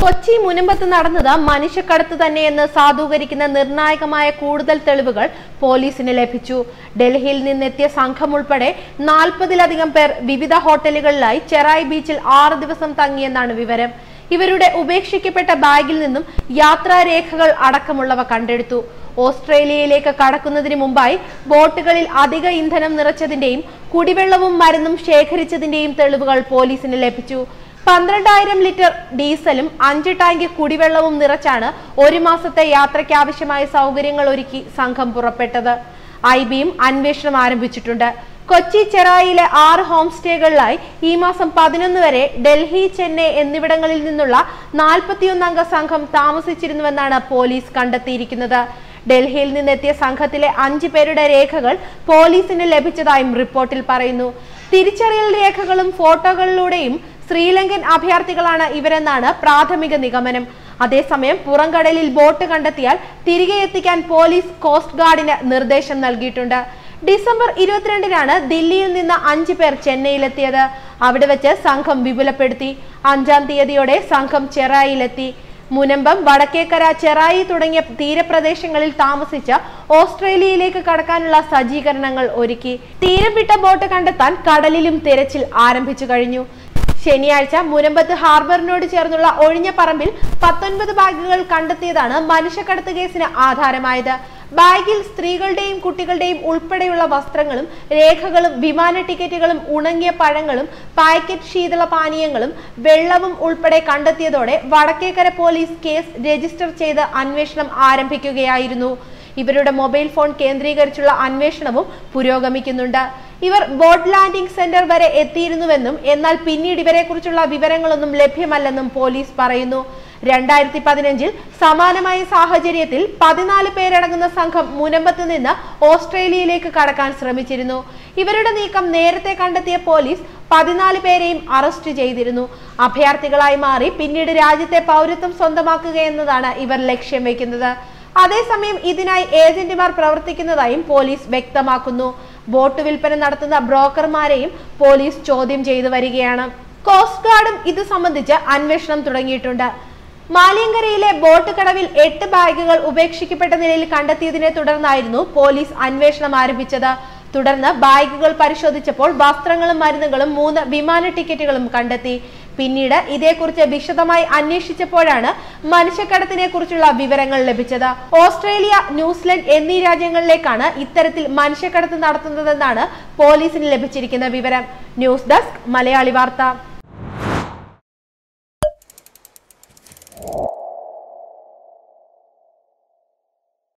കൊച്ചി മുനമ്പത്ത് നടന്നത് മനുഷ്യക്കടത്ത് തന്നെയെന്ന് സാധൂകരിക്കുന്ന നിർണായകമായ കൂടുതൽ തെളിവുകൾ പോലീസിന് ലഭിച്ചു. ഡൽഹിയിൽ നിന്നെത്തിയ സംഘം ഉൾപ്പെടെ നാൽപ്പതിലധികം പേർ വിവിധ ഹോട്ടലുകളിലായി ചെറായി ബീച്ചിൽ ആറ് ദിവസം തങ്ങിയെന്നാണ് വിവരം. ഇവരുടെ ഉപേക്ഷിക്കപ്പെട്ട ബാഗിൽ നിന്നും യാത്രാരേഖകൾ അടക്കമുള്ളവ കണ്ടെടുത്തു. ഓസ്ട്രേലിയയിലേക്ക് കടക്കുന്നതിന് മുമ്പായി ബോട്ടുകളിൽ അധിക ഇന്ധനം നിറച്ചതിന്റെയും കുടിവെള്ളവും മരുന്നും ശേഖരിച്ചതിന്റെയും തെളിവുകൾ പോലീസിന് ലഭിച്ചു. പന്ത്രണ്ടായിരം ലിറ്റർ ഡീസലും അഞ്ച് ടാങ്ക് കുടിവെള്ളവും നിറച്ചാണ് ഒരു മാസത്തെ യാത്രയ്ക്കാവശ്യമായ സൗകര്യങ്ങൾ ഒരുക്കി സംഘം പുറപ്പെട്ടത്. ഐ ബിയും അന്വേഷണം ആരംഭിച്ചിട്ടുണ്ട്. കൊച്ചി ചെറായിലെ ആറ് ഹോം സ്റ്റേകളിലായി ഈ മാസം പതിനൊന്ന് വരെ ഡൽഹി ചെന്നൈ എന്നിവിടങ്ങളിൽ നിന്നുള്ള നാൽപ്പത്തിയൊന്നംഗ സംഘം താമസിച്ചിരുന്നുവെന്നാണ് പോലീസ് കണ്ടെത്തിയിരിക്കുന്നത്. ഡൽഹിയിൽ നിന്നെത്തിയ സംഘത്തിലെ അഞ്ചു പേരുടെ രേഖകൾ പോലീസിന് ലഭിച്ചതായും റിപ്പോർട്ടിൽ പറയുന്നു. തിരിച്ചറിയൽ രേഖകളും ഫോട്ടോകളിലൂടെയും ശ്രീലങ്കൻ അഭയാർത്ഥികളാണ് ഇവരെന്നാണ് പ്രാഥമിക നിഗമനം. അതേസമയം പുറംകടലിൽ ബോട്ട് കണ്ടെത്തിയാൽ തിരികെ എത്തിക്കാൻ പോലീസ് കോസ്റ്റ് ഗാർഡിന് നിർദ്ദേശം നൽകിയിട്ടുണ്ട്. ഡിസംബർ ഇരുപത്തിരണ്ടിനാണ് ദില്ലിയിൽ നിന്ന് അഞ്ചു പേർ ചെന്നൈയിലെത്തിയത്. അവിടെ വെച്ച് സംഘം വിപുലപ്പെടുത്തി. അഞ്ചാം തീയതിയോടെ സംഘം ചെറായിലെത്തി. മുനമ്പം വടക്കേക്കര ചെറായി തുടങ്ങിയ തീരപ്രദേശങ്ങളിൽ താമസിച്ച ഓസ്ട്രേലിയയിലേക്ക് കടക്കാനുള്ള സജ്ജീകരണങ്ങൾ ഒരുക്കി. തീരം വിട്ട ബോട്ട് കണ്ടെത്താൻ കടലിലും തിരച്ചിൽ ആരംഭിച്ചു കഴിഞ്ഞു. ശനിയാഴ്ച മുനമ്പത്ത് ഹാർബറിനോട് ചേർന്നുള്ള ഒഴിഞ്ഞ പറമ്പിൽ പത്തൊൻപത് ബാഗുകൾ കണ്ടെത്തിയതാണ് മനുഷ്യക്കടത്ത് കേസിന് ആധാരമായത്. ബാഗിൽ സ്ത്രീകളുടെയും കുട്ടികളുടെയും ഉൾപ്പെടെയുള്ള വസ്ത്രങ്ങളും രേഖകളും വിമാന ടിക്കറ്റുകളും ഉണങ്ങിയ പഴങ്ങളും പാക്കറ്റ് ശീതള പാനീയങ്ങളും വെള്ളവും ഉൾപ്പെടെ കണ്ടെത്തിയതോടെ വടക്കേക്കര പോലീസ് കേസ് രജിസ്റ്റർ ചെയ്ത് അന്വേഷണം ആരംഭിക്കുകയായിരുന്നു. ഇവരുടെ മൊബൈൽ ഫോൺ കേന്ദ്രീകരിച്ചുള്ള അന്വേഷണവും പുരോഗമിക്കുന്നുണ്ട്. ഇവർ ബോട്ട് ലാൻഡിംഗ് സെന്റർ വരെ എത്തിയിരുന്നുവെന്നും എന്നാൽ പിന്നീട് ഇവരെക്കുറിച്ചുള്ള വിവരങ്ങളൊന്നും ലഭ്യമല്ലെന്നും പോലീസ് പറയുന്നു. രണ്ടായിരത്തി പതിനഞ്ചിൽ സമാനമായ സാഹചര്യത്തിൽ പതിനാല് പേരടങ്ങുന്ന സംഘം മുനമ്പത്ത് നിന്ന് ഓസ്ട്രേലിയയിലേക്ക് കടക്കാൻ ശ്രമിച്ചിരുന്നു. ഇവരുടെ നീക്കം നേരത്തെ കണ്ടെത്തിയ പോലീസ് പതിനാല് പേരെയും അറസ്റ്റ് ചെയ്തിരുന്നു. അഭയാർത്ഥികളായി മാറി പിന്നീട് രാജ്യത്തെ പൗരത്വം സ്വന്തമാക്കുക എന്നതാണ് ഇവർ ലക്ഷ്യം വെക്കുന്നത് അതേസമയം ഇതിനായി ഏജന്റുമാർ പ്രവർത്തിക്കുന്നതായും പോലീസ് വ്യക്തമാക്കുന്നു. ബോട്ട് വിൽപ്പന നടത്തുന്ന ബ്രോക്കർമാരെയും പോലീസ് ചോദ്യം ചെയ്തു വരികയാണ്. കോസ്റ്റ് ഗാർഡും ഇത് സംബന്ധിച്ച് അന്വേഷണം തുടങ്ങിയിട്ടുണ്ട്. മാലിയങ്കരയിലെ ബോട്ട് കടവിൽ എട്ട് ബാഗുകൾ ഉപേക്ഷിക്കപ്പെട്ട നിലയിൽ കണ്ടെത്തിയതിനെ തുടർന്നായിരുന്നു പോലീസ് അന്വേഷണം ആരംഭിച്ചത്. തുടർന്ന് ബാഗുകൾ പരിശോധിച്ചപ്പോൾ വസ്ത്രങ്ങളും മരുന്നുകളും മൂന്ന് വിമാന ടിക്കറ്റുകളും കണ്ടെത്തി. പിന്നീട് ഇതേക്കുറിച്ച് വിശദമായി അന്വേഷിച്ചപ്പോഴാണ് മനുഷ്യക്കടത്തിനെ കുറിച്ചുള്ള വിവരങ്ങൾ ലഭിച്ചത്. ഓസ്ട്രേലിയ ന്യൂസിലൻഡ് എന്നീ രാജ്യങ്ങളിലേക്കാണ് ഇത്തരത്തിൽ മനുഷ്യക്കടത്ത് നടത്തുന്നതെന്നാണ് പോലീസിന് ലഭിച്ചിരിക്കുന്ന വിവരം. ന്യൂസ് ഡെസ്ക് മലയാളി വാർത്ത.